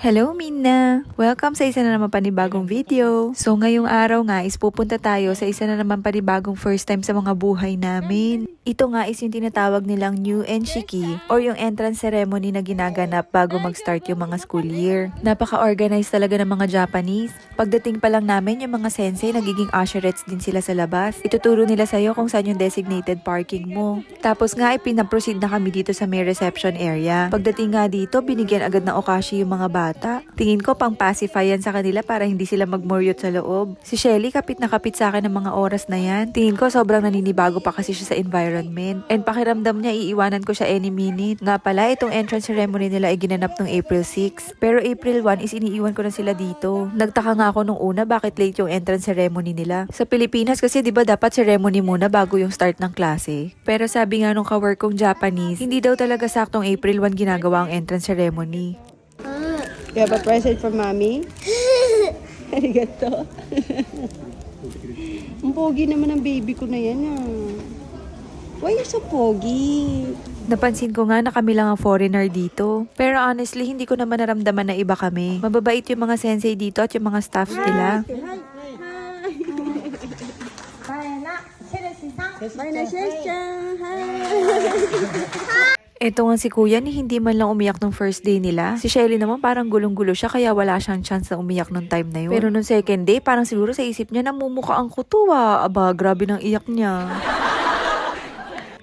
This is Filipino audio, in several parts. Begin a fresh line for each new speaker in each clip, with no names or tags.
Hello Minna! Welcome sa isa na naman panibagong video. So ngayong araw nga is pupunta tayo sa isa na naman panibagong first time sa mga buhay namin. Ito nga is yung tinatawag nilang New Enshiki or yung entrance ceremony na ginaganap bago mag-start yung mga school year. Napaka-organized talaga ng mga Japanese. Pagdating pa lang namin yung mga sensei, nagiging usherettes din sila sa labas. Ituturo nila sa'yo kung saan yung designated parking mo. Tapos nga ay pinaproceed na kami dito sa may reception area. Pagdating nga dito, binigyan agad ng okashi yung mga bata. Tingin ko pang pacify yan sa kanila para hindi sila magmoryot sa loob. Si Shelly kapit na kapit sa akin ng mga oras na yan. Tingin ko sobrang naninibago pa kasi siya sa environment. And pakiramdam niya iiwanan ko siya any minute. Nga pala, itong entrance ceremony nila ay ginanap noong April 6. Pero April 1 is iniiwan ko na sila dito. Nagtaka nga ako nung una bakit late yung entrance ceremony nila. Sa Pilipinas kasi 'di ba dapat ceremony muna bago yung start ng klase. Pero sabi nga nung kawork kong Japanese, hindi daw talaga saktong April 1 ginagawa ang entrance ceremony.
You have a present for mommy? Arigato. Ang pogi naman ng baby ko na yan ah. Why you so pogi?
Napansin ko nga na kami lang ang foreigner dito. Pero honestly, hindi ko naman naramdaman na iba kami. Mababait yung mga sensei dito at yung mga staff nila.
Bye na. Hi.
Eto nga si kuya ni hindi man lang umiyak nung first day nila. Si Shelly naman parang gulong-gulo siya kaya wala siyang chance na umiyak nung time na yun. Pero nung second day, parang siguro sa isip niya namumukha ang kutuwa. Aba, grabe ng iyak niya.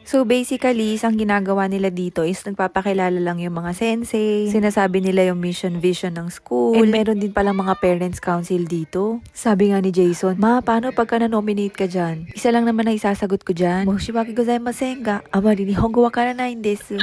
So basically, isang ginagawa nila dito is nagpapakilala lang yung mga sensei. Sinasabi nila yung mission vision ng school. And meron din palang mga parents council dito. Sabi nga ni Jason, Ma, paano pagka na-nominate ka dyan? Isa lang naman na isasagot ko dyan. Moshibaki gozaimasen ga. Amari ni hongo wakara nai desu.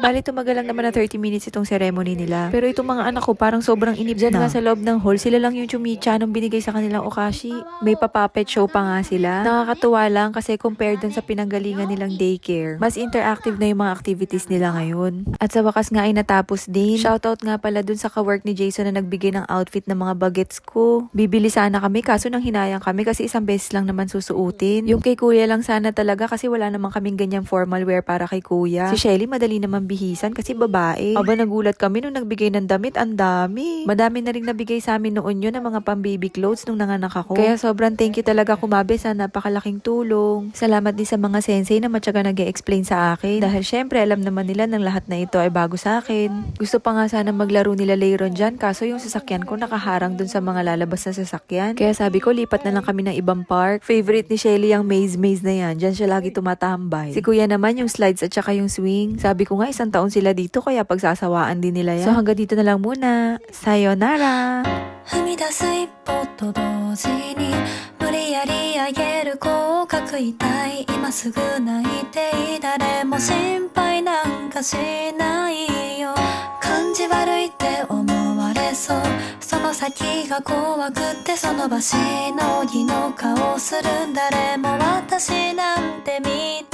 Bali, tumagal lang naman na 30 minutes itong ceremony nila. Pero itong mga anak ko parang sobrang inip Diyan nga sa loob ng hall, sila lang yung chumicha nung binigay sa kanilang okashi. May papapet show pa nga sila. Nakakatuwa lang kasi compared dun sa pinanggalingan nilang daycare, mas interactive na yung mga activities nila ngayon. At sa wakas nga ay natapos din. Shoutout nga pala dun sa kawork ni Jason na nagbigay ng outfit ng mga bagets ko. Bibili sana kami kaso nang hinayang kami kasi isang beses lang naman susuotin. Yung kay kuya lang sana talaga kasi wala namang kaming ganyang formal wear para kay kuya. Si Shelly madali naman bihisan kasi babae. Aba nagulat kami nung nagbigay ng damit, ang dami. Madami na rin nabigay sa amin noon yun ng mga pang baby clothes nung nanganak ako. Kaya sobrang thank you talaga kumabe sa napakalaking tulong. Salamat din sa mga sensei na matyaga nag explain sa akin. Dahil syempre alam naman nila ng lahat na ito ay bago sa akin. Gusto pa nga sana maglaro nila later dyan kaso yung sasakyan ko nakaharang dun sa mga lalabas na sasakyan. Kaya sabi ko lipat na lang kami ng ibang park. Favorite ni Shelly ang maze maze na yan. Dyan siya lagi tumatambay. Si kuya naman yung slides at saka yung swing. Sabi ko nga isang taon sila dito kaya pagsasawaan din nila yan. So hanggang dito na lang muna. Sayonara!
踏み出す一歩と同時に無理やり上げる口角痛い今すぐ泣いていい誰も心配なんかしないよ感じ悪いって思われそうその先が怖くってその場しのぎの顔する誰も私なんて見